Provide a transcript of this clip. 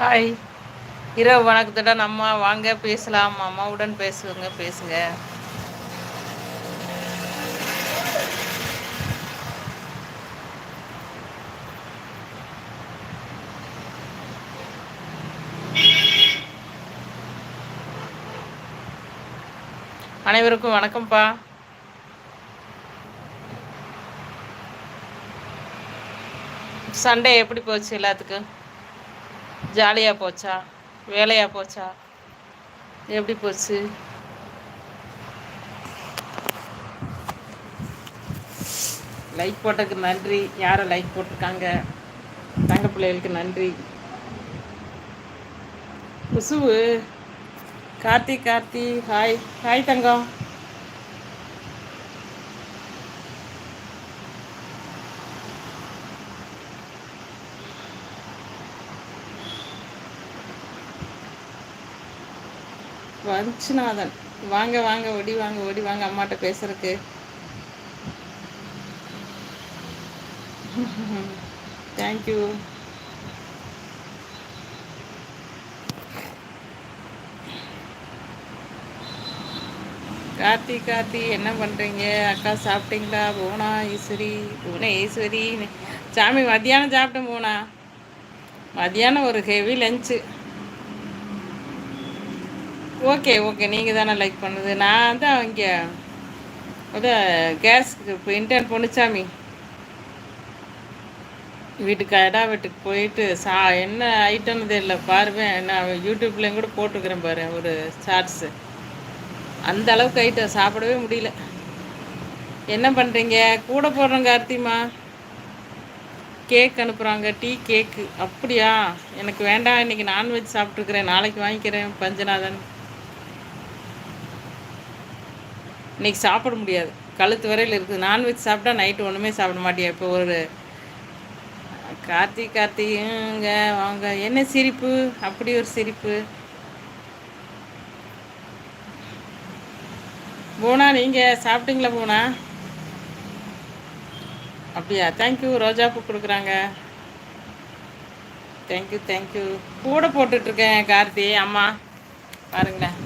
Hi இரவு வணக்கத்துடன் அம்மா வாங்க பேசலாம். அம்மாவுடன் பேசுங்க பேசுங்க. அனைவருக்கும் வணக்கம்ப்பா. சண்டே எப்படி போச்சு எல்லாத்துக்கும்? ஜாலியாக போச்சா? வேலையாக போச்சா? எப்படி போச்சு? லைக் போட்டதுக்கு நன்றி. யாரும் லைக் போட்டிருக்காங்க? தங்க பிள்ளைகளுக்கு நன்றி. குசுவு. கார்த்தி கார்த்தி. ஹாய் ஹாய் தங்கம். வஞ்சிநாதன் வாங்க வாங்க ஒடி வாங்க ஒடி வாங்க அம்மாட்ட பேசுறதுக்கு. தேங்க்யூ கார்த்தி கார்த்தி என்ன பண்ணுறீங்க அக்கா சாப்பிட்டீங்களா? போனா ஈஸ்வரி போனா ஈஸ்வரி. சாமி மத்தியானம் சாப்பிட்டேன் போனா. மத்தியானம் ஒரு ஹெவி லஞ்சு ஓகே ஓகே நீங்கள் தானே லைக் பண்ணுது. நான் தான் இங்கே அதான் கேஸ்க்கு இப்போ இன்டர்ன் பொண்ணுச்சாமி வீட்டுக்கு அடா வீட்டுக்கு போயிட்டு சா என்ன ஐட்டம்னு தெரியல பாருவேன் நான் யூடியூப்லேயும் கூட போட்டுக்கிறேன் பாரு ஒரு ஷார்ட்ஸு அந்த அளவுக்கு ஐட்டம் சாப்பிடவே முடியல. என்ன பண்ணுறீங்க கூட போடுறோம் கார்த்திமா. கேக் அனுப்புகிறாங்க டீ கேக்கு. அப்படியா? எனக்கு வேண்டாம் இன்றைக்கி நான்வெஜ் சாப்பிட்ருக்குறேன் நாளைக்கு வாங்கிக்கிறேன் பஞ்சநாதன். இன்றைக்கி சாப்பிட முடியாது. கழுத்து வரையில் இருக்குது. நான்வெஜ் சாப்பிட்டா நைட்டு ஒன்றுமே சாப்பிட மாட்டியா? இப்போ ஒரு கார்த்திக் கார்த்திங்க வாங்க. என்ன சிரிப்பு? அப்படி ஒரு சிரிப்பு. போனா நீங்கள் சாப்பிட்டீங்களா போனா? அப்படியா? தேங்க்யூ ரோஜாப்பூ கொடுக்குறாங்க. தேங்க்யூ தேங்க்யூ கூட போட்டுட்ருக்கேன் கார்த்தி அம்மா. பாருங்களேன்.